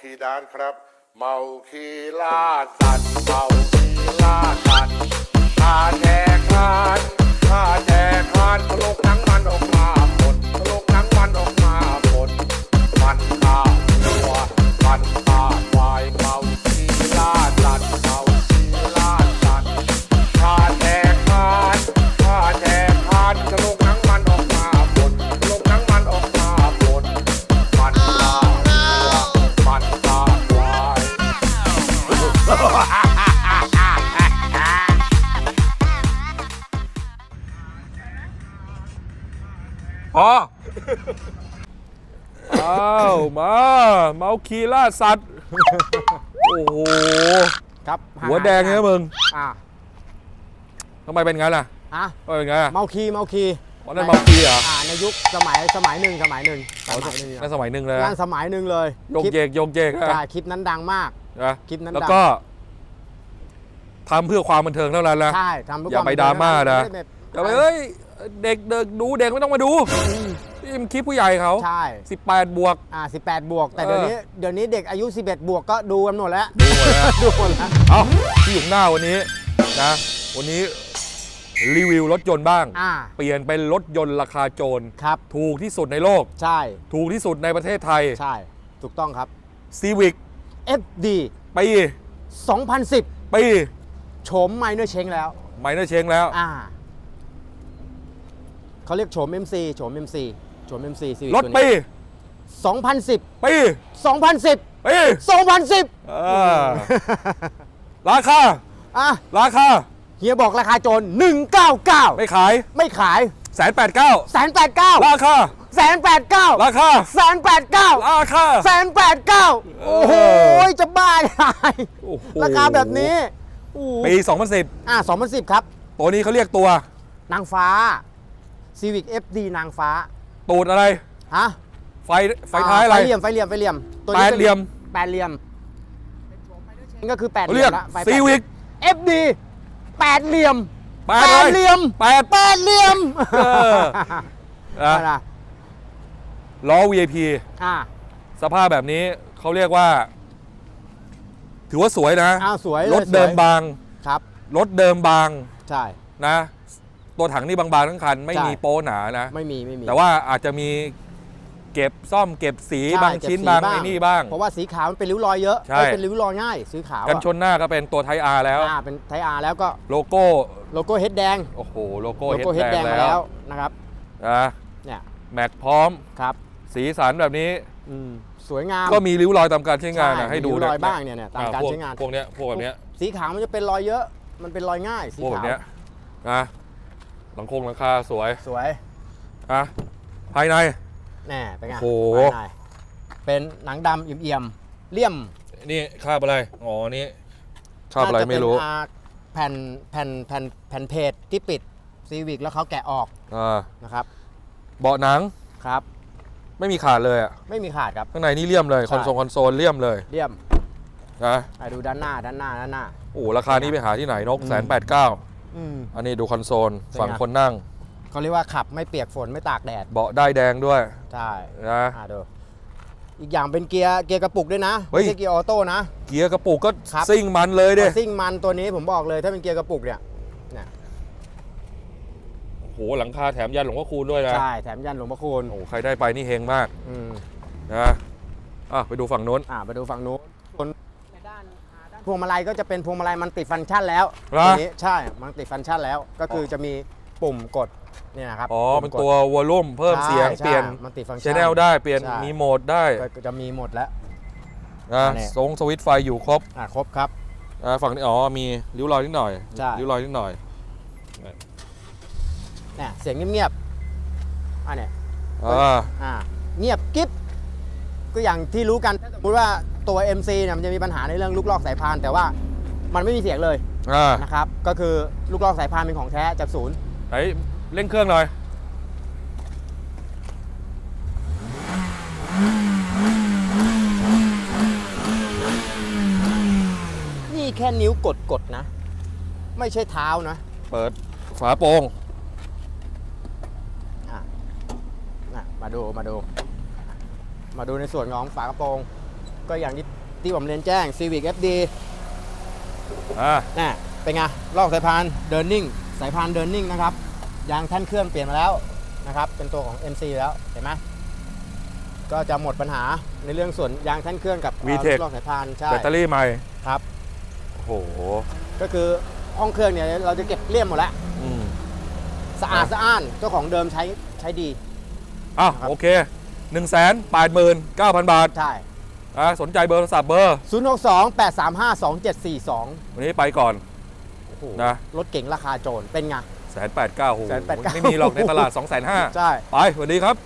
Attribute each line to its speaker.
Speaker 1: คีดานครับ เมาคีล่าสัตว์เมาคีล่าสัตว์ข้าแจกคานข้าแจกคานทะลกหนังมันออกมา อ้าวมาเมาคีล่าสัตว์
Speaker 2: โอ้โห
Speaker 3: ครับ
Speaker 2: หัวแดงเนี่ยมึง
Speaker 3: อ่า
Speaker 2: ทำไมเป็นงั้นล่ะ
Speaker 3: ฮะ
Speaker 2: ทำไมเป็นงั้นอะ
Speaker 3: เมาคีเมาคี
Speaker 2: วันนั้นเมาคีเหรอ
Speaker 3: อ่าในยุคสมัยสมัยหนึ่งสมัยหนึ่งส
Speaker 2: อ๋อ
Speaker 3: มัยหนึ่ง
Speaker 2: ในสมัยหนึ่งเลย
Speaker 3: งา
Speaker 2: นะ
Speaker 3: นสมัยหนึ่งเลย
Speaker 2: โยก
Speaker 3: คลิป
Speaker 2: เยกโยกเยกอะ
Speaker 3: ใช่คลิปนั้นดังมาก
Speaker 2: นะ
Speaker 3: คลิปนั้น
Speaker 2: แล้ว
Speaker 3: ดัง
Speaker 2: ก็ทำเพื่อความบันเทิงเท่านั้นนะ
Speaker 3: ใช่ทำเพื่อ
Speaker 2: อย่า
Speaker 3: คว
Speaker 2: ไปดราม่านะ
Speaker 3: ไได้แบบ
Speaker 2: อย่าไปเอ้ยเด็กเด็กดูเด็กไม่ต้องมาดู นี่มันคลิปผู้ใหญ่เขา
Speaker 3: ใช่
Speaker 2: 18 บวก
Speaker 3: อ่า 18 บวก แต่
Speaker 2: เออ
Speaker 3: เดี๋ยวนี้ เดี๋ยวนี้เด็กอายุ 11 บวกก็ดูกันหมดแล้ว
Speaker 2: ดูหมดแล้ว
Speaker 3: ดูหมดแล้ว
Speaker 2: เอาที่อยู่ข้างหน้าวันนี้นะ วันนี้รีวิวรถยนต์บ้าง
Speaker 3: อ่า
Speaker 2: เปลี่ยนเป็นรถยนต์ราคาโจร
Speaker 3: ครับ
Speaker 2: ถูกที่สุดในโลก
Speaker 3: ใช่
Speaker 2: ถูกที่สุดในประเทศไทย
Speaker 3: ใช่ ถูกต้องครับ
Speaker 2: Civic
Speaker 3: FD
Speaker 2: ปี
Speaker 3: 2010
Speaker 2: ปี
Speaker 3: โฉมไมเนอร์เชงแล้ว
Speaker 2: ไมเนอร์เชงแล้ว
Speaker 3: อ่าเขาเรียกโฉม MC โฉม MC โฉม MC Civic
Speaker 2: รถ
Speaker 3: ตัว
Speaker 2: ปี
Speaker 3: นี้2010
Speaker 2: ปี
Speaker 3: 2010
Speaker 2: ปี
Speaker 3: 2010
Speaker 2: เออราคา
Speaker 3: อะ
Speaker 2: ราคา
Speaker 3: เฮียบอกราคาโจร199
Speaker 2: ไม่ขาย
Speaker 3: ไม่ขาย
Speaker 2: แสนแปดเก้า
Speaker 3: แสนแปดเก้า
Speaker 2: ราคา
Speaker 3: แสนแปดเก้า
Speaker 2: ราคา
Speaker 3: แสนแปดเก้า
Speaker 2: ราคา
Speaker 3: แสนแปดเก้าโอ้โห จะบ้าได้
Speaker 2: โอ้โห
Speaker 3: ราคาแบบนี้โอ้โห
Speaker 2: ปี 2010
Speaker 3: อะ2010 ครับ
Speaker 2: ตัวนี้เขาเรียกตัว
Speaker 3: นางฟ้า Civic FD นางฟ้า
Speaker 2: ตูดอะไร
Speaker 3: ฮะ
Speaker 2: ไฟไฟท้ายอะไร
Speaker 3: ไฟเหลี่ยมไฟเหลี่ยมไฟเหลี่ยมตัว
Speaker 2: แป
Speaker 3: นี้
Speaker 2: ด
Speaker 3: ป็น
Speaker 2: เหลี่ยม
Speaker 3: แปดเหลี่ยมนี่ก็คือแปดเห
Speaker 2: เขา
Speaker 3: ลี่
Speaker 2: เรี
Speaker 3: ย
Speaker 2: ย
Speaker 3: ม
Speaker 2: ก
Speaker 3: ละไฟแปด
Speaker 2: Civic
Speaker 3: FD แปดเหลี่ยม
Speaker 2: แปดเลย
Speaker 3: เหลี่ยม
Speaker 2: แปด
Speaker 3: แปดเหลี่ยม
Speaker 2: เออ นะ
Speaker 3: อะไรนะ
Speaker 2: ล้อ VIP
Speaker 3: อ่า
Speaker 2: สภาพแบบนี้เขาเรียกว่า ถือว่าสวยนะ
Speaker 3: อ้าวสวยเลย
Speaker 2: รถเดิม
Speaker 3: สวย
Speaker 2: บาง
Speaker 3: ครับ
Speaker 2: รถเดิมบาง
Speaker 3: ใช่
Speaker 2: นะ ตัวถังนี่บางๆทั้งคัน ไม่
Speaker 3: ใช่
Speaker 2: มีโป้หนานะ
Speaker 3: ไม่มีไม่มี
Speaker 2: แต่ว่าอาจจะมีเก็บซ่อมเก็บสี
Speaker 3: ใช่
Speaker 2: บางชิ้น
Speaker 3: เก็
Speaker 2: บาง
Speaker 3: สี
Speaker 2: ไอ้นี่บ้าง
Speaker 3: เพราะว่าสีขาวมันเป็นริ้วรอยเยอะ
Speaker 2: ใช่
Speaker 3: เอ้ยเป็นริ้วรอยง่ายสีขาวอะ
Speaker 2: กันชนหน้าก็เป็นตัวไทอาร์แล้ว
Speaker 3: อ่าเป็นไทอาร์แล้วก็
Speaker 2: โลโก้
Speaker 3: โลโก้เฮดแดง
Speaker 2: โอ้โหโลโก้
Speaker 3: โล
Speaker 2: เฮด
Speaker 3: โก้เฮด
Speaker 2: แด
Speaker 3: แด
Speaker 2: ง
Speaker 3: งมา
Speaker 2: แล้
Speaker 3: แล้ววนะครับ
Speaker 2: นะ
Speaker 3: เนี่ย
Speaker 2: แม็กพร้อม
Speaker 3: ครับ
Speaker 2: สีสันแบบนี้
Speaker 3: อืมสวยงาม
Speaker 2: ก็มีริ้วรอยตามการใช้งานนะ
Speaker 3: ช่
Speaker 2: ให้ดู
Speaker 3: มีริ้วรอย
Speaker 2: นะ
Speaker 3: บ้างเนี่ยเนี่ยตาม
Speaker 2: อ่
Speaker 3: การ
Speaker 2: พว
Speaker 3: ใช้งาน
Speaker 2: พวกเนี้ยพวกแบบเนี้ย
Speaker 3: สีขาวมันจะเป็นรอยเยอะ มันเป็นรอยง่ายสี
Speaker 2: พวกแบ
Speaker 3: ขา
Speaker 2: บ
Speaker 3: ว
Speaker 2: เนี้ยนะ หลังโคงหลังคาสวย
Speaker 3: สวย
Speaker 2: อะภายใน
Speaker 3: แน่เป็นไง
Speaker 2: โอ้โห
Speaker 3: ภายในเป็นหนังดำเอี่ยมๆเลี่ยม
Speaker 2: นี่คราบอะไรอ๋อนี่คราบอะไร
Speaker 3: น่าจ
Speaker 2: ไม่รู้
Speaker 3: เป็นอ่าแผ่นแผ่นแผ่นแผ่นเพจที่ปิดซีวิกแล้วเขาแกะออก
Speaker 2: อ่า
Speaker 3: นะครับ
Speaker 2: เบาะหนัง
Speaker 3: ครับ
Speaker 2: ไม่มีขาดเลยอะ
Speaker 3: ไม่มีขาดครับ
Speaker 2: ข้างในนี่เลี่ยมเลย
Speaker 3: ใช่
Speaker 2: คอนโซลคอนโซลเลี่ยมเลย
Speaker 3: เลี่ยม
Speaker 2: นะ
Speaker 3: อะดูด้านหน้าด้านหน้าด้านหน้า
Speaker 2: โอ้โหราคานี้ไปหาที่ไหนนก
Speaker 3: อืม
Speaker 2: แสนแปดเก้า
Speaker 3: อืม
Speaker 2: อันนี้ดูคอนโซล
Speaker 3: เป็นไง
Speaker 2: ฝั่งคนนั่ง
Speaker 3: เขาเรียกว่าขับไม่เปียกฝนไม่ตากแดด
Speaker 2: เบาะได้ายแดงด้วย
Speaker 3: ใช่
Speaker 2: นะ
Speaker 3: อ่าดู อีกอย่างเป็นเกียร์เกียร์กระปุกด้วยนะ
Speaker 2: เฮ้ย
Speaker 3: ไม่ใช่เกียร์ออโต้นะ
Speaker 2: เกียร์กระปุกก็
Speaker 3: ครับ
Speaker 2: ซิ่งมันเลยดิ
Speaker 3: ซิ่งมันตัวนี้ผมบอกเลยถ้าเป็นเกียร์กระปุกเนี่ยเนี่ย
Speaker 2: โอ้โหหลังคาแถมยันหลวงพ่อคูณด้วยนะ
Speaker 3: ใช่แถมยันหลวงพ่อคูณ
Speaker 2: โอ้โหใครได้ไปนี่เฮงมาก
Speaker 3: อืม
Speaker 2: นะอะไปดูฝั่งนู้น
Speaker 3: อ่าไปดูฝั่งนู้นส่วน พวงมาลัยก็จะเป็นพวงมาลัยมันติฟังก์ชันแล้ว
Speaker 2: เหรอ
Speaker 3: ตัวนี้ใช่มันติฟังก์ชันแล้ว ก็คือจะมีปุ่มกดเนี่ยนะครับ
Speaker 2: อ๋อ
Speaker 3: ปุ่
Speaker 2: เป็น
Speaker 3: มกด
Speaker 2: ตัววอลลุ่มเพิ่มเสียง
Speaker 3: ใช่
Speaker 2: เปลี่ยน
Speaker 3: ใช่มันติฟังก์
Speaker 2: ช
Speaker 3: ชัน
Speaker 2: แนลได้เปลี่ยน
Speaker 3: ใช่
Speaker 2: มีโหมดได้
Speaker 3: ก็จะมีหมดแล้ว
Speaker 2: นะ
Speaker 3: เนี่ย
Speaker 2: ทรงสวิตช์ไฟอยู่ครบ
Speaker 3: อ่าครบครับ
Speaker 2: อะฝั่งนี้อ๋อมีริ้วรอยนิดหน่อย
Speaker 3: ใช่
Speaker 2: ริ้วรอยนิดหน่อย
Speaker 3: เนี่ยเสียงเงียบๆอ่าเนี่ย
Speaker 2: อ่า
Speaker 3: อ่าเงียบกิ๊บก็อย่างที่รู้กันถ้าสมมติว่า ตัว MC เนี่ยมันจะมีปัญหาในเรื่องลูกลอกสายพาน แต่ว่ามันไม่มีเสียงเลย
Speaker 2: อ่า
Speaker 3: นะครับ ก็คือลูกลอกสายพานเป็นของแท้จากศูนย์
Speaker 2: ไหนเร่งเครื่องหน่อย
Speaker 3: นี่แค่นิ้วกดกดๆนะ ไม่ใช่เท้านะ
Speaker 2: เปิดฝาโปร่ง
Speaker 3: อะน่ะมาดูมาดู มาดูในส่วนของฝากระโปรง ก็อย่างที่ที่ผมเรียนแจ้ง Civic FD
Speaker 2: อ่า
Speaker 3: น่ะเป็นไงลอกสายพานเดินนิ่ง สายพานเดินนิ่งนะครับยางแท่นเครื่องเปลี่ยนมาแล้วนะครับ เป็นตัวของ MC แล้วเห็นไหมก็จะหมดปัญหาในเรื่องส่วนยางแท่นเครื่องกับเอ่อ
Speaker 2: VTEC
Speaker 3: ลอกสายพานใช่
Speaker 2: แบตเตอรี่ใหม่
Speaker 3: ครับ
Speaker 2: โอ้โห
Speaker 3: ก็คือห้องเครื่องเนี่ยเราจะเก็บเลี่ยมหมดแล้ว
Speaker 2: อืม
Speaker 3: สะอาดสะอ้านเจ้าของเดิมใช้ใช้ดี
Speaker 2: อ้าว
Speaker 3: ครับ
Speaker 2: โอเค1นึ่งแสนแปดหมื่นเก้าพันบาท
Speaker 3: ใช่
Speaker 2: อะสนใจเบอร์โทรศัพท์เบอร์
Speaker 3: 0 6 2 8 3 5 2 7 4 2
Speaker 2: วันนี้ไปก่อน
Speaker 3: โอ้โห
Speaker 2: นะ
Speaker 3: รถเก๋งราคาโจรเป็นไง
Speaker 2: แสนแปดเก้าโอ้โห
Speaker 3: 189,000
Speaker 2: ไม่มีหรอกในตลาด2องแสนห้า
Speaker 3: ใช่
Speaker 2: ไปสวัสดีครับ